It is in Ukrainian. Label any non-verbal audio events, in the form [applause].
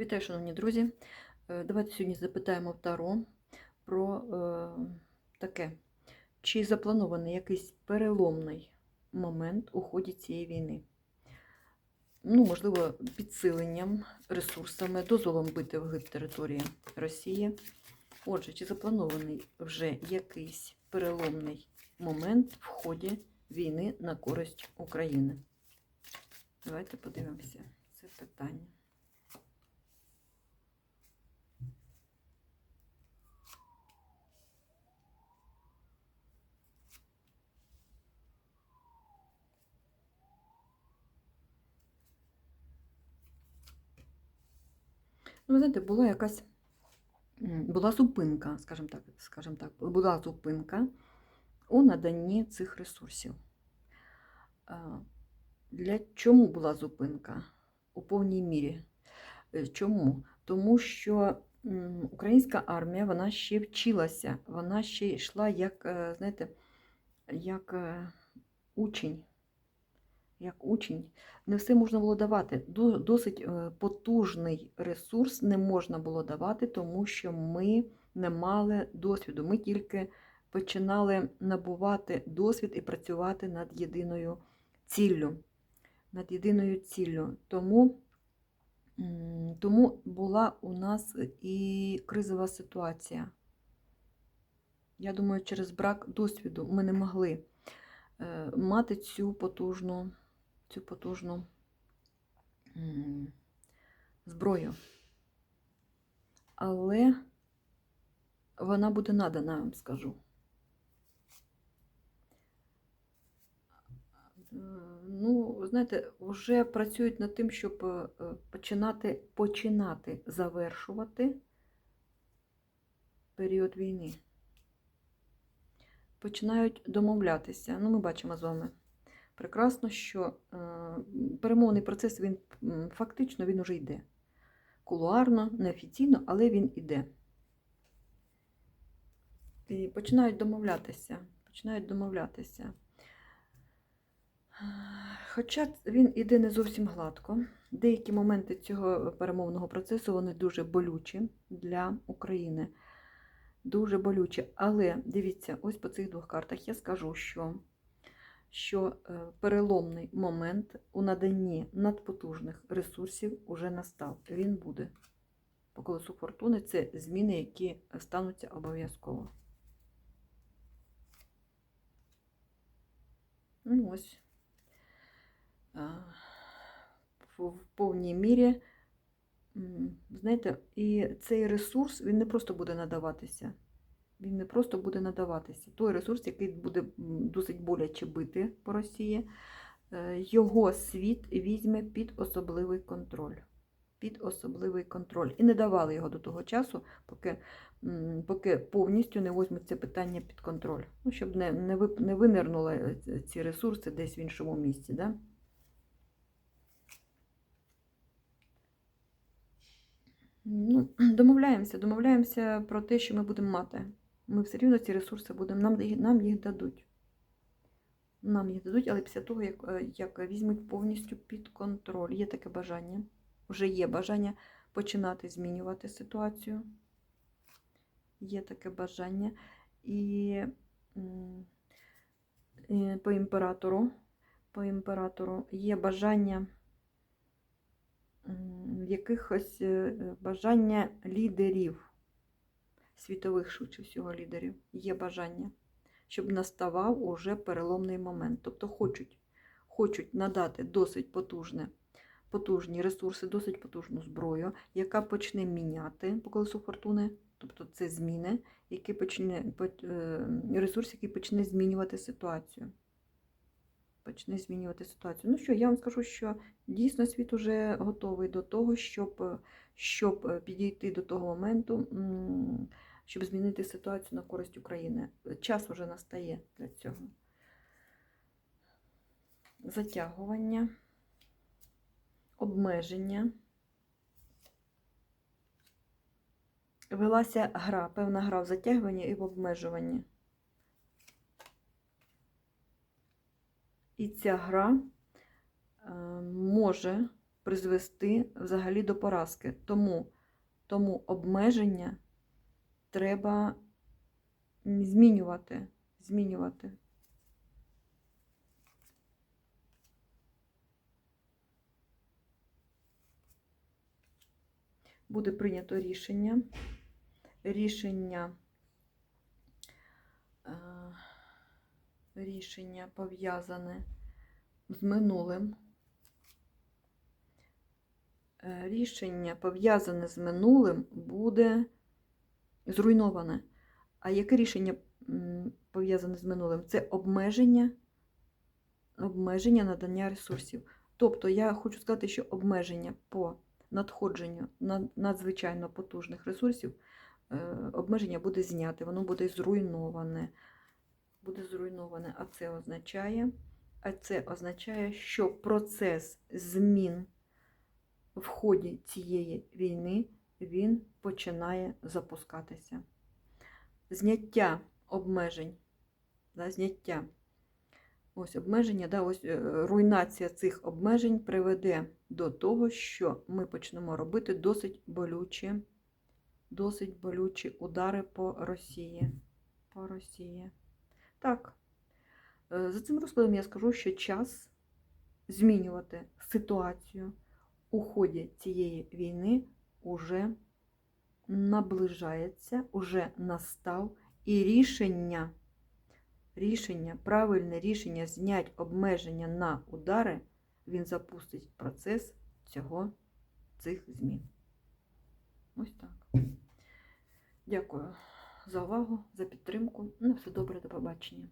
Вітаю, шановні друзі. Е, Давайте сьогодні запитаємо в Таро про е, таке. Чи запланований якийсь переломний момент у ході цієї війни? Ну, можливо, підсиленням, ресурсами, дозволом бити вглиб території Росії. Отже, чи запланований вже якийсь переломний момент в ході війни на користь України? Давайте подивимося це питання. Ви знаєте, була якась була зупинка, скажімо так, скажімо так, була зупинка у наданні цих ресурсів. Для чому була зупинка у повній мірі? Е, Чому? Тому що українська армія вона ще вчилася, вона ще йшла як, е, знаєте, як е, учень. Як учень, не все можна було давати. Досить е, потужний ресурс не можна було давати, тому що ми не мали досвіду. Ми тільки починали набувати досвід і працювати над єдиною ціллю. Над єдиною ціллю. Тому, тому була у нас і кризова ситуація. Я думаю, через брак досвіду ми не могли е, мати цю потужну, цю потужну зброю. Але вона буде надана, вам скажу. Ну, знаєте, вже працюють над тим, щоб е, починати, починати завершувати період війни. Починають домовлятися. Ну, ми бачимо з вами прекрасно, що е, перемовний процес він фактично він уже йде. Кулуарно, неофіційно, але він іде. І починають домовлятися. Починають домовлятися. Хоча він іде не зовсім гладко, деякі моменти цього перемовного процесу вони дуже болючі для України. Дуже болючі. Але дивіться, ось по цих двох картах я скажу, що, що е, переломний момент у наданні надпотужних ресурсів уже настав. Він буде. По колесу фортуни це зміни, які стануться обов'язково. Ну ось. В повній мірі, знаєте, і цей ресурс, він не просто буде надаватися. Він не просто буде надаватися. Той ресурс, який буде досить боляче бити по Росії, е, його світ візьме під особливий контроль. Під особливий контроль. І не давали його до того часу, поки, поки повністю не візьмуть це питання під контроль. Ну, щоб не, не, вип- не винирнули е, ці ресурси десь в іншому місці. Да? Ну, [clears throat] домовляємося, домовляємося про те, що ми будемо мати. Ми все рівно ці ресурси будемо, нам, нам їх дадуть. Нам їх дадуть, але після того, як, е, як візьмуть повністю під контроль. Є таке бажання. Вже є бажання починати змінювати ситуацію. Є таке бажання. І по імператору, по імператору є бажання якихось е, бажання лідерів, світових швидше всього лідерів, є бажання, щоб наставав уже переломний момент. Тобто хочуть, хочуть надати досить потужне, потужні ресурси, досить потужну зброю, яка почне міняти по колесу фортуни, тобто це зміни, які почне, е, ресурс, який почне змінювати ситуацію. Почне змінювати ситуацію. Ну що, я вам скажу, що дійсно світ уже готовий до того, щоб, щоб підійти до того моменту, щоб змінити ситуацію на користь України. Час вже настає для цього. Затягування, обмеження. Велася гра, певна гра в затягуванні і в обмежуванні. І ця гра е, може призвести взагалі до поразки. Тому, тому обмеження треба змінювати. змінювати. Буде прийнято рішення. Рішення, е, рішення пов'язане з минулим. Е, Рішення пов'язане з минулим буде зруйноване. А яке рішення пов'язане з минулим? Це обмеження, обмеження надання ресурсів. Тобто я хочу сказати, що обмеження по надходженню над- надзвичайно потужних ресурсів, е, обмеження буде зняте, воно буде зруйноване. Буде зруйноване. А це означає, а це означає, що процес змін в ході цієї війни він починає запускатися. Зняття обмежень, да, зняття ось обмеження, да, ось е, руйнація цих обмежень приведе до того, що ми почнемо робити досить болючі, досить болючі удари по Росії. По Росії. Так, е, за цим розкладом я скажу, що час змінювати ситуацію у ході цієї війни уже наближається, уже настав, і рішення, рішення, правильне рішення знять обмеження на удари, він запустить процес цього, цих змін. Ось так. Дякую за увагу, за підтримку. На все добре, до побачення.